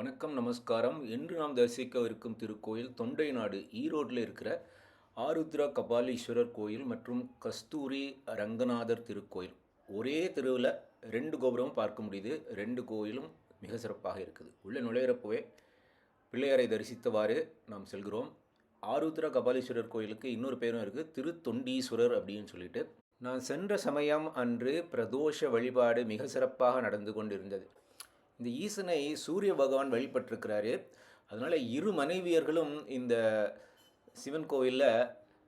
வணக்கம் நமஸ்காரம். இன்று நாம் தரிசிக்கவிருக்கும் திருக்கோயில் தொண்டை நாடு ஈரோட்டில் இருக்கிற ஆருத்ரா கபாலீஸ்வரர் கோயில் மற்றும் கஸ்தூரி ரங்கநாதர் திருக்கோயில். ஒரே தெருவில் ரெண்டு கோபுரமும் பார்க்க முடியுது. ரெண்டு கோயிலும் மிக சிறப்பாக இருக்குது. உள்ளே நுழையிறப்பவே பிள்ளையாரை தரிசித்தவாறு நாம் செல்கிறோம். ஆருத்ரா கபாலீஸ்வரர் கோயிலுக்கு இன்னொரு பேரும் இருக்குது திருத்தொண்டீஸ்வரர் அப்படின்னு சொல்லிட்டு. நான் சென்ற சமயம் அன்று பிரதோஷ வழிபாடு மிக சிறப்பாக நடந்து கொண்டிருந்தது. இந்த ஈசனை சூரிய பகவான் வழிபட்டிருக்கிறாரு. அதனால் இரு மனைவியர்களும் இந்த சிவன் கோவிலில்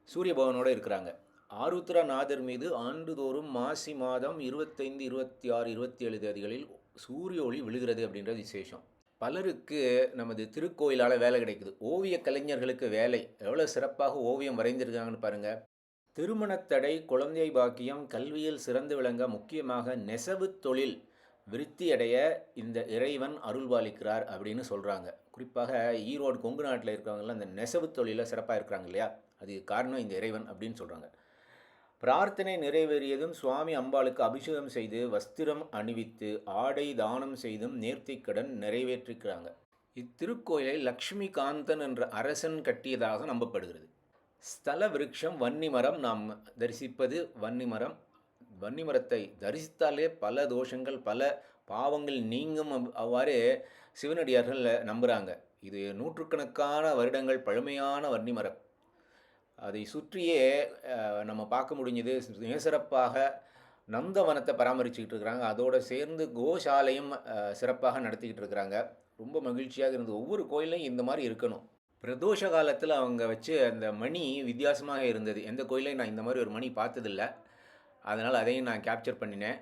சூரிய பகவானோட இருக்கிறாங்க. ஆருத்ரா நாதர் மீது ஆண்டுதோறும் மாசி மாதம் இருபத்தைந்து இருபத்தி ஆறு இருபத்தி ஏழு தேதிகளில் சூரிய ஒளி விழுகிறது அப்படின்றது விசேஷம். பலருக்கு நமது திருக்கோயிலால் வேலை கிடைக்குது. ஓவிய கலைஞர்களுக்கு வேலை. எவ்வளோ சிறப்பாக ஓவியம் வரைந்திருக்காங்கன்னு பாருங்கள் திருமணத்தடை குழந்தை பாக்கியம் கல்வியில் சிறந்து விளங்க முக்கியமாக நெசவு தொழில் விருத்தியடைய இந்த இறைவன் அருள்பாலிக்கிறார் அப்படின்னு சொல்கிறாங்க குறிப்பாக ஈரோடு கொங்கு நாட்டில் இருக்கிறவங்களாம் இந்த நெசவு தொழிலில் சிறப்பாக இருக்கிறாங்க இல்லையா? அதுக்கு காரணம் இந்த இறைவன் அப்படின்னு சொல்கிறாங்க பிரார்த்தனை நிறைவேறியதும் சுவாமி அம்பாளுக்கு அபிஷேகம் செய்து வஸ்திரம் அணிவித்து ஆடை தானம் செய்தும் நேர்த்திக்கடன் நிறைவேற்றிக்கிறாங்க இத்திருக்கோயிலை லக்ஷ்மி காந்தன் என்ற அரசன் கட்டியதாக நம்பப்படுகிறது. ஸ்தல விருட்சம் வன்னிமரம் நாம் தரிசிப்பது வன்னிமரம் வன்னிமரத்தை தரிசித்தாலே பல தோஷங்கள் பல பாவங்கள் நீங்கும் அவ்வாறு சிவனடியார்கள் நம்புகிறாங்க இது நூற்றுக்கணக்கான வருடங்கள் பழமையான வன்னிமரம். அதை சுற்றியே நம்ம பார்க்க முடிஞ்சது மிக சிறப்பாக நந்தவனத்தை பராமரிச்சுக்கிட்டு இருக்கிறாங்க. அதோடு சேர்ந்து கோசாலையும் சிறப்பாக நடத்திக்கிட்டு இருக்கிறாங்க. ரொம்ப மகிழ்ச்சியாக இருந்தது. ஒவ்வொரு கோயிலையும் இந்த மாதிரி இருக்கணும். பிரதோஷ காலத்தில் அவங்க வச்சு அந்த மணி வித்தியாசமாக இருந்தது. எந்த கோயிலையும் நான் இந்த மாதிரி ஒரு மணி பார்த்ததில்ல. அதனால் அதையும் நான் கேப்சர் பண்ணினேன்.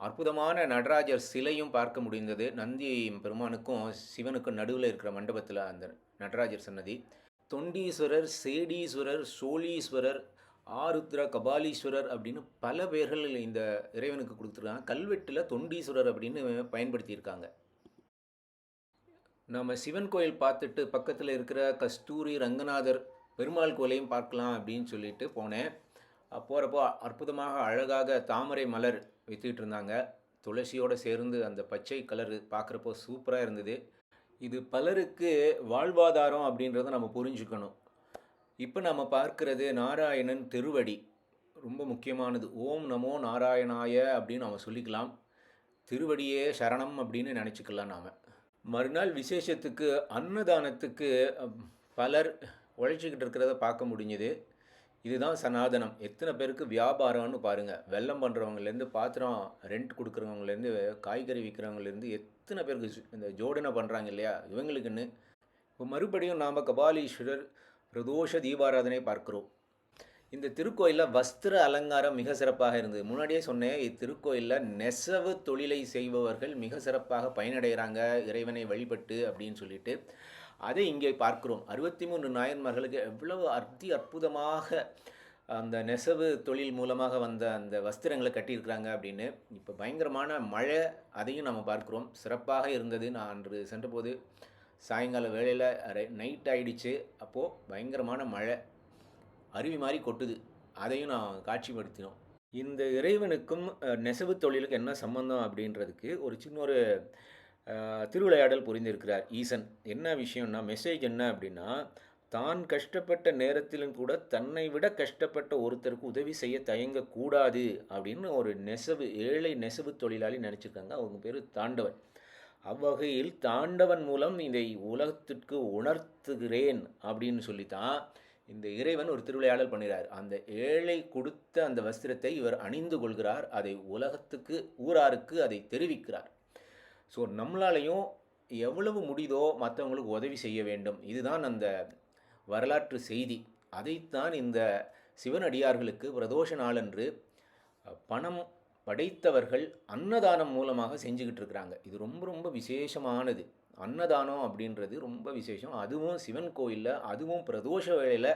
அற்புதமான நடராஜர் சிலையும் பார்க்க முடிந்தது. நந்தி பெருமானுக்கும் சிவனுக்கும் நடுவில் இருக்கிற மண்டபத்தில் அந்த நடராஜர் சன்னதி. தொண்டீஸ்வரர் சேடீஸ்வரர் சோழீஸ்வரர் ஆருத்ரா கபாலீஸ்வரர் அப்படின்னு பல பேர்கள் இந்த இறைவனுக்கு கொடுத்துருக்காங்க. கல்வெட்டில் தொண்டீஸ்வரர் அப்படின்னு பயன்படுத்தியிருக்காங்க. நம்ம சிவன் கோயில் பார்த்துட்டு பக்கத்தில் இருக்கிற கஸ்தூரி ரங்கநாதர் பெருமாள் கோயிலையும் பார்க்கலாம் அப்படின்னு சொல்லிட்டு போனேன். போகிறப்போ அற்புதமாக அழகாக தாமரை மலர் வித்துக்கிட்டு இருந்தாங்க. துளசியோடு சேர்ந்து அந்த பச்சை கலர் பார்க்குறப்போ சூப்பராக இருந்தது. இது பலருக்கு வாழ்வாதாரம் அப்படின்றத நம்ம புரிஞ்சுக்கணும். இப்போ நம்ம பார்க்கறது நாராயணன் திருவடி. ரொம்ப முக்கியமானது. ஓம் நமோ நாராயணாய அப்படின்னு நம்ம சொல்லிக்கலாம். திருவடியே சரணம் அப்படின்னு நினச்சிக்கலாம் நாம். மறுநாள் விசேஷத்துக்கு அன்னதானத்துக்கு பலர் உழைச்சிக்கிட்டு இருக்கிறத பார்க்க முடிஞ்சுது. இதுதான் சனாதனம். எத்தனை பேருக்கு வியாபாரம்னு பாருங்கள் வெள்ளம் பண்ணுறவங்கலேருந்து பாத்திரம் ரெண்ட் கொடுக்குறவங்கலேருந்து காய்கறி விற்கிறவங்கலேருந்து எத்தனை பேருக்கு இந்த ஜோடனை பண்ணுறாங்க இல்லையா? இவங்களுக்குன்னு இப்போ மறுபடியும் நாம் கபாலீஸ்வரர் பிரதோஷ தீபாராதனை பார்க்கிறோம். இந்த திருக்கோயிலில் வஸ்திர அலங்காரம் மிக சிறப்பாக இருந்தது. முன்னாடியே சொன்னேன் இத்திருக்கோயிலில் நெசவு தொழிலை செய்பவர்கள் மிக சிறப்பாக பயனடைகிறாங்க. இறைவனை வழிபட்டு அப்படின்னு சொல்லிட்டு அதை இங்கே பார்க்கிறோம். அறுபத்தி மூணு நாயன்மார்களுக்கு எவ்வளவு அத்தி அற்புதமாக அந்த நெசவு தொழில் மூலமாக வந்த அந்த வஸ்திரங்களை கட்டியிருக்கிறாங்க அப்படின்னு இப்போ பயங்கரமான மழை அதையும் நம்ம பார்க்குறோம். சிறப்பாக இருந்தது. நான் அன்று சென்றபோது சாயங்கால வேளையில் நைட் ஆகிடுச்சு அப்போது பயங்கரமான மழை அருவி மாதிரி கொட்டுது. அதையும் நான் காட்சிப்படுத்தினோம். இந்த இறைவனுக்கும் நெசவு தொழிலுக்கு என்ன சம்பந்தம் அப்படின்றதுக்கு ஒரு சின்ன ஒரு திருவிளையாடல் புரிந்திருக்கிறார். ஈசன் என்ன விஷயம்னா மெசேஜ் என்ன அப்படின்னா தான் கஷ்டப்பட்ட நேரத்திலும் கூட தன்னை விட கஷ்டப்பட்ட ஒருத்தருக்கு உதவி செய்ய தயங்கக்கூடாது அப்படின்னு ஒரு நெசவு ஏழை நெசவு தொழிலாளி நினச்சிருக்காங்க. அவங்க பேர் தாண்டவன். அவ்வகையில் தாண்டவன் மூலம் இதை உலகத்திற்கு உணர்த்துகிறேன் அப்படின்னு சொல்லித்தான் இந்த இறைவன் ஒரு திருவிளையாடல் பண்ணுகிறார் அந்த ஏழை கொடுத்த அந்த வஸ்திரத்தை இவர் அணிந்து கொள்கிறார். அதை உலகத்துக்கு ஊராருக்கு அதை தெரிவிக்கிறார். ஸோ நம்மளாலையும் எவ்வளவு முடியுதோ மற்றவங்களுக்கு உதவி செய்ய வேண்டும். இதுதான் அந்த வரலாற்று செய்தி. அதைத்தான் இந்த சிவனடியார்களுக்கு பிரதோஷ நாளன்று பணம் படைத்தவர்கள் அன்னதானம் மூலமாக செஞ்சுக்கிட்டு இருக்கிறாங்க. இது ரொம்ப ரொம்ப விசேஷமானது. அன்னதானம் அப்படின்றது ரொம்ப விசேஷம். அதுவும் சிவன் கோயிலில் அதுவும் பிரதோஷ வேளையில்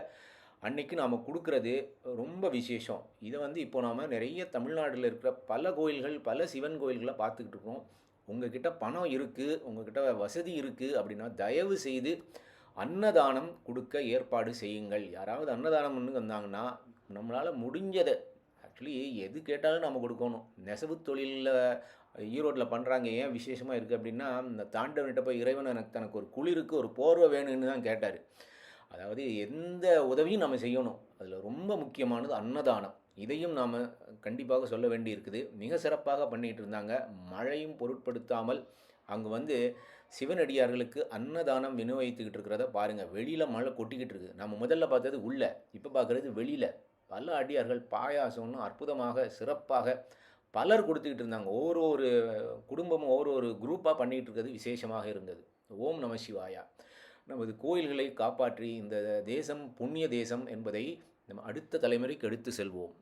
அன்னைக்கு நாம் கொடுக்கறது ரொம்ப விசேஷம். இதை வந்து இப்போ நாம் நிறைய தமிழ்நாட்டில் இருக்கிற பல கோயில்கள் பல சிவன் கோயில்களை பார்த்துக்கிட்டு இருக்கோம் உங்ககிட்ட பணம் இருக்குது உங்ககிட்ட வசதி இருக்குது அப்படின்னா தயவு செய்து அன்னதானம் கொடுக்க ஏற்பாடு செய்யுங்கள். யாராவது அன்னதானம் பண்ணி வந்தாங்கன்னா நம்மளால் முடிஞ்சதை ஆக்சுவலி எது கேட்டாலும் நம்ம கொடுக்கணும். நெசவு தொழிலில் ஈரோட்டில் பண்ணுறாங்க ஏன் விசேஷமாக இருக்குது அப்படின்னா இந்த தாண்டவன்கிட்ட போய் இறைவன் எனக்கு தனக்கு ஒரு குளிருக்கு ஒரு போர்வை வேணும்னு தான் கேட்டார். அதாவது எந்த உதவியும் நம்ம செய்யணும். அதில் ரொம்ப முக்கியமானது அன்னதானம். இதையும் நாம் கண்டிப்பாக சொல்ல வேண்டி இருக்குது மிக சிறப்பாக பண்ணிகிட்டு இருந்தாங்க மழையும் பொருட்படுத்தாமல் அங்கே வந்து சிவனடியார்களுக்கு அன்னதானம் விநியோகித்துக்கிட்டு இருக்கிறத பாருங்கள் வெளியில் மழை கொட்டிக்கிட்டு இருக்குது நம்ம முதல்ல பார்த்தது உள்ள இப்போ பார்க்குறது வெளியில். பல அடியார்கள் பாயாசம்னு அற்புதமாக சிறப்பாக பலர் கொடுத்துக்கிட்டு இருந்தாங்க ஒவ்வொரு ஒரு குடும்பமும் ஒவ்வொரு ஒரு குரூப்பாக பண்ணிகிட்டு இருக்கிறது விசேஷமாக இருந்தது. ஓம் நம சிவாயா. நமது கோயில்களை காப்பாற்றி இந்த தேசம் புண்ணிய தேசம் என்பதை நம்ம அடுத்த தலைமுறைக்கு எடுத்து செல்வோம்.